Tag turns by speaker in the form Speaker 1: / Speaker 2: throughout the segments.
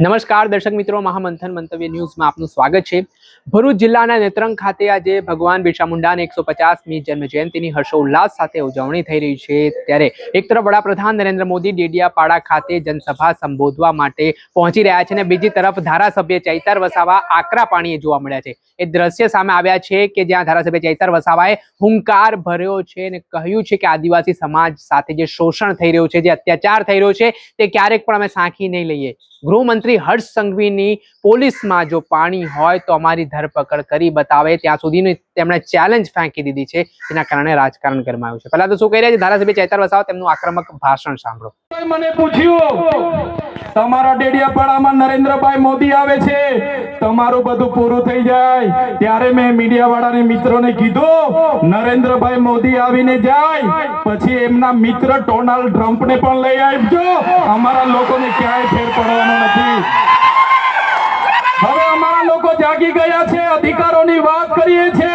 Speaker 1: નમસ્કાર, દર્શક મિત્રો. મહામંથન મંતવ્ય ન્યૂઝમાં આપનું સ્વાગત છે. ભરૂચ જિલ્લાના નેત્રંગ ખાતે આજે ભગવાન બિરસા મુંડાની એકસો પચાસમી જન્મ જયંતિની હર્ષોલ્લાસ સાથે ઉજવણી થઈ રહી છે. ત્યારે એક તરફ વડાપ્રધાન નરેન્દ્ર મોદી ડેડિયાપાડા ખાતે જનસભા સંબોધવા માટે પહોંચી રહ્યા છે અને બીજી તરફ ધારાસભ્ય ચૈતર વસાવા આકરા પાણીએ જોવા મળ્યા છે. એ દ્રશ્ય સામે આવ્યા છે કે જ્યાં ધારાસભ્ય ચૈતર વસાવાએ હુંકાર ભર્યો છે અને કહ્યું છે કે આદિવાસી સમાજ સાથે જે શોષણ થઈ રહ્યું છે, જે અત્યાચાર થઈ રહ્યો છે, તે ક્યારેક પણ અમે સાંખી નહીં લઈએ. ગૃહમંત્રી હર્ષ સંઘવીની પોલીસમાં જો પાણી હોય તો અમારી ધરપકડ કરી બતાવે. ત્યાં સુધીની તેમણે ચેલેન્જ ફેંકી દીધી છે. જેના કારણે રાજકારણ ગરમાયું છે. પહેલા તો શું કહી રહ્યા છે? ધારાસભ્ય ચેતર વસાવ, તેમનું આક્રમક ભાષણ સાંભળો.
Speaker 2: મને પૂછ્યું, તમારા ડેડિયાપાડામાં નરેન્દ્રભાઈ મોદી આવે છે. તમારું બધું પૂરું થઈ જાય. ત્યારે મેં મીડિયા વાળાને મિત્રોને કીધું, નરેન્દ્રભાઈ મોદી આવીને જાય, પછી એમના મિત્ર ડોનાલ્ડ ટ્રમ્પને પણ લઈ આવજો. અમારા લોકોને ક્યાંય ફેર પડવાનો નથી. હવે અમારા લોકો જાગી ગયા છે, અધિકારોની વાત કરીએ છે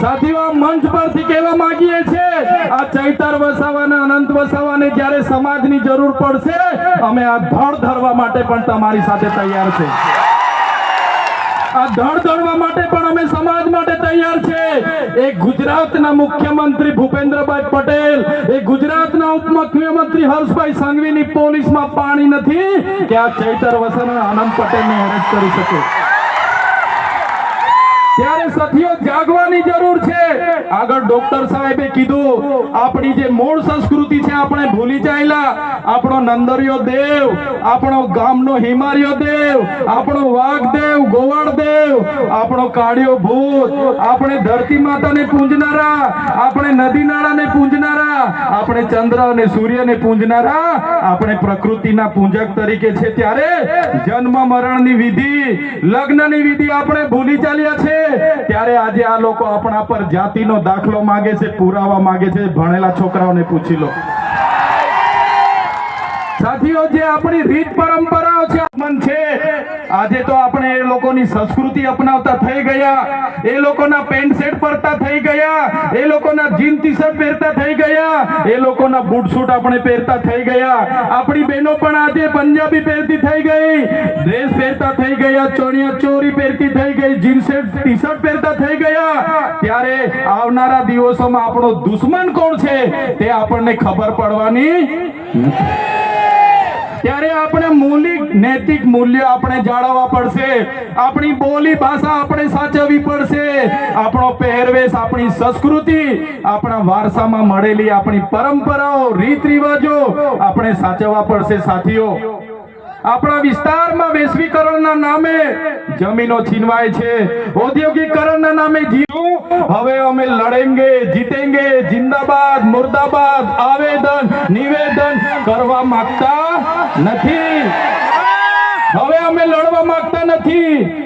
Speaker 2: સાથીઓ મંચ પરથી કહેવા માંગીએ છે આ વસાવાના વસાવાને સમાજ માટે તૈયાર છે એ ગુજરાતના મુખ્યમંત્રી ભૂપેન્દ્રભાઈ પટેલ, એ ગુજરાતના ઉપમુખ્યમંત્રી હર્ષભાઈ પાણી નથી, કે આ ચૈતર વસાવા આનંદ પટેલને એરેસ્ટ કરી શકે. ત્યારે સાથીઓ જાગવાની જરૂર છે. આગળ ડોક્ટર સાહેબે કીધું, આપણી જે મૂળ સંસ્કૃતિ છે, આપણે ભૂલી ચાલ્યા આપણો નંદરિયો દેવ, આપણો ગામનો હિમારિયો દેવ, આપણો વાઘ દેવ ગોવાળ દેવ આપણો કાળિયો ભૂત. આપણે ધરતી માતાને પૂંજનારા, આપણે નદી નાળાને પૂંજનારા, આપણે ચંદ્ર અને સૂર્યને પૂંજનારા. આપણે પ્રકૃતિના પૂજક તરીકે છે. ત્યારે જન્મ મરણની વિધિ, લગ્નની વિધિ આપણે ભૂલી ચાલ્યા છે. ત્યારે આજે આ લોકો આપણા પર જાતિનો દાખલો માગે છે, પુરાવા માગે છે. ભણેલા છોકરાઓને પૂછી લો. સાથીઓ જે આપણી રીત પરંપરાઓ છે મન છે, આજે તો આપણે એ લોકોની સંસ્કૃતિ અપનાવતા થઈ ગયા. એ લોકોના પેન્ટ શર્ટ પહેરતા થઈ ગયા. એ લોકોના જીન ટી શર્ટ પહેરતા થઈ ગયા. એ લોકોના બૂટ સૂટ આપણે પહેરતા થઈ ગયા. આપણી બહેનો પણ આજે પંજાબી પહેરતી થઈ ગઈ. ડ્રેસ પહેરતા થઈ ગયા, ચણિયા ચોરી પહેરતી થઈ ગઈ, જીન શર્ટ ટી શર્ટ પહેરતા થઈ ગયા. ત્યારે આવનારા દિવસોમાં આપણો દુશ્મન કોણ છે, તે આપણને ખબર પડવાની નથી. ત્યારે આપણે મૂલિક, નૈતિક મૂલ્ય આપણે જાળવવા પડશે. આપણી બોલી ભાષા આપણે સાચવવી પડશે. આપણો પહેરવેશ, આપણી સંસ્કૃતિ, આપણા વારસામાં મળેલી આપણી પરંપરાઓ રીત રિવાજો આપણે સાચવવા પડશે, સાથીઓ. આપણા વિસ્તારમાં વૈશ્વિકરણના નામે જમીનો છીનવાય છે. ઔદ્યોગિકરણના નામે જીવું. હવે અમે લડેંગે, જીતેંગે, જિંદાબાદ, મુર્દાબાદ, આવેદન, નિવેદન કરવા માંગતા નથી. હવે અમે લડવા માંગતા નથી.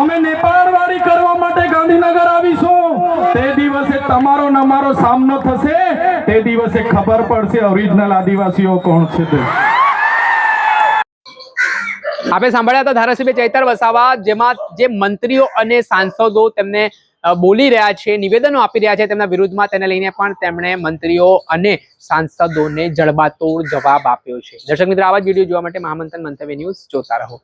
Speaker 2: અમે નેપાળવાળી કરવા માટે ગાંધીનગર આવીશું. તે દિવસે તમારો ને સામનો થશે. તે દિવસે ખબર પડશે ઓરિજિનલ આદિવાસીઓ કોણ છે તે.
Speaker 1: આપણે સાંભળ્યા હતા ધારાસભ્ય ચૈતર વસાવા, જેમાં જે મંત્રીઓ અને સાંસદો તેમને બોલી રહ્યા છે, નિવેદનો આપી રહ્યા છે, તેમના વિરુદ્ધમાં તેને લઈને પણ તેમણે મંત્રીઓ અને સાંસદોને જડબાતોડ જવાબ આપ્યો છે. દર્શક મિત્રો, આવા જ વીડિયો જોવા માટે મહામંથન મંતવ્ય ન્યૂઝ જોતા રહો.